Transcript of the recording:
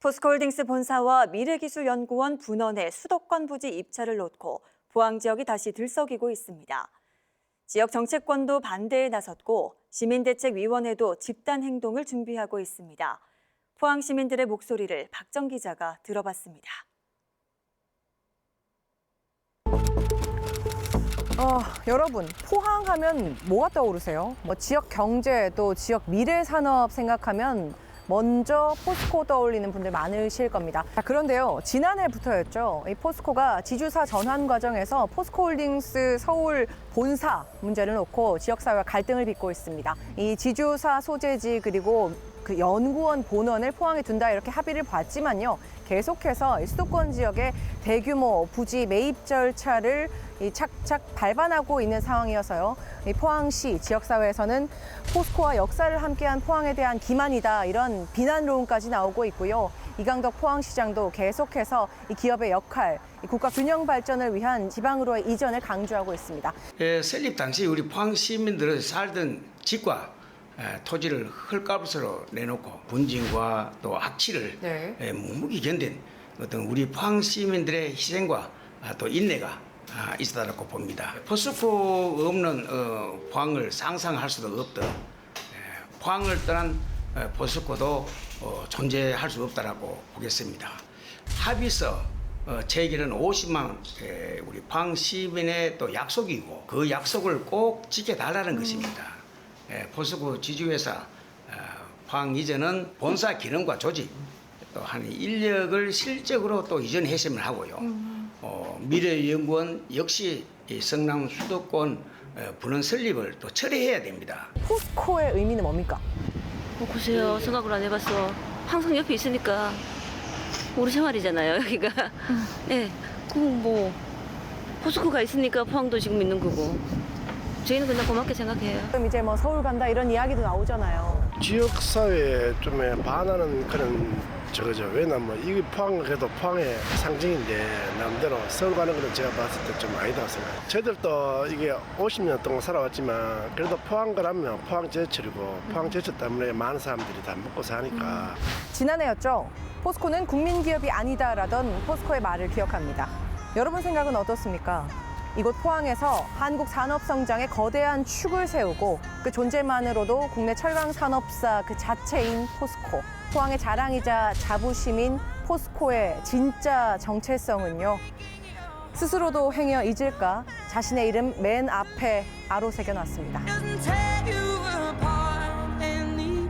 포스코홀딩스 본사와 미래기술연구원 분원의 수도권 부지 입찰을 놓고 포항 지역이 다시 들썩이고 있습니다. 지역 정치권도 반대에 나섰고 시민대책위원회도 집단 행동을 준비하고 있습니다. 포항 시민들의 목소리를 박정 기자가 들어봤습니다. 아, 여러분, 포항하면 뭐가 떠오르세요? 뭐 지역 경제 또 지역 미래 산업 생각하면 먼저 포스코 떠올리는 분들 많으실 겁니다. 자, 그런데요, 지난해부터였죠. 이 포스코가 지주사 전환 과정에서 포스코홀딩스 서울 본사 문제를 놓고 지역사회와 갈등을 빚고 있습니다. 이 지주사 소재지 그리고 그 연구원 본원을 포항에 둔다 이렇게 합의를 봤지만요. 계속해서 이 수도권 지역의 대규모 부지 매입 절차를 이 착착 발반하고 있는 상황이어서요. 이 포항시 지역사회에서는 포스코와 역사를 함께한 포항에 대한 기만이다 이런 비난론까지 나오고 있고요. 이강덕 포항시장도 계속해서 이 기업의 역할, 이 국가 균형 발전을 위한 지방으로의 이전을 강조하고 있습니다. 예, 설립 당시 우리 포항 시민들은 살던 집과 예, 토지를 헐값으로 내놓고 분진과 또 악취를 네. 예, 묵묵히 견딘 어떤 우리 포항 시민들의 희생과 아, 또 인내가 아, 있었다고 봅니다. 포스코 없는 어, 포항을 상상할 수도 없던 예, 포항을 떠난 어, 포스코도 어, 존재할 수 없다라고 보겠습니다. 합의서 어, 제기는 50만 에, 우리 포항 시민의 또 약속이고 그 약속을 꼭 지켜달라는 것입니다. 에, 포스코 지주회사 어, 포항 이전은 본사 기능과 조직 또 한 인력을 실적으로 또 이전했으면 하고요. 어, 미래연구원 역시 이 성남 수도권 어, 분원 설립을 또 처리해야 됩니다. 포스코의 의미는 뭡니까? 뭐 보세요. 생각을 안 해봤어. 항상 옆에 있으니까 우리 생활이잖아요. 여기가. 예. 그뭐 포스코가 있으니까 포항도 지금 있는 거고. 저희는 그냥 고맙게 생각해요. 그럼 이제 뭐 서울 간다 이런 이야기도 나오잖아요. 지역 사회에 좀 반하는 그런 저거죠. 왜냐면 이게 포항 그래도 포항의 상징인데 남대로 서울 가는 거는 제가 봤을 때 좀 아니다고 생각해요. 저희들도 이게 50년 동안 살아왔지만 그래도 포항 가라면 포항 제철이고 포항 제철 때문에 많은 사람들이 다 먹고 사니까 지난해였죠. 포스코는 국민 기업이 아니다라던 포스코의 말을 기억합니다. 여러분 생각은 어떻습니까? 이곳 포항에서 한국 산업 성장에 거대한 축을 세우고 그 존재만으로도 국내 철강 산업사 그 자체인 포스코. 포항의 자랑이자 자부심인 포스코의 진짜 정체성은요. 스스로도 행여 잊을까 자신의 이름 맨 앞에 아로 새겨놨습니다.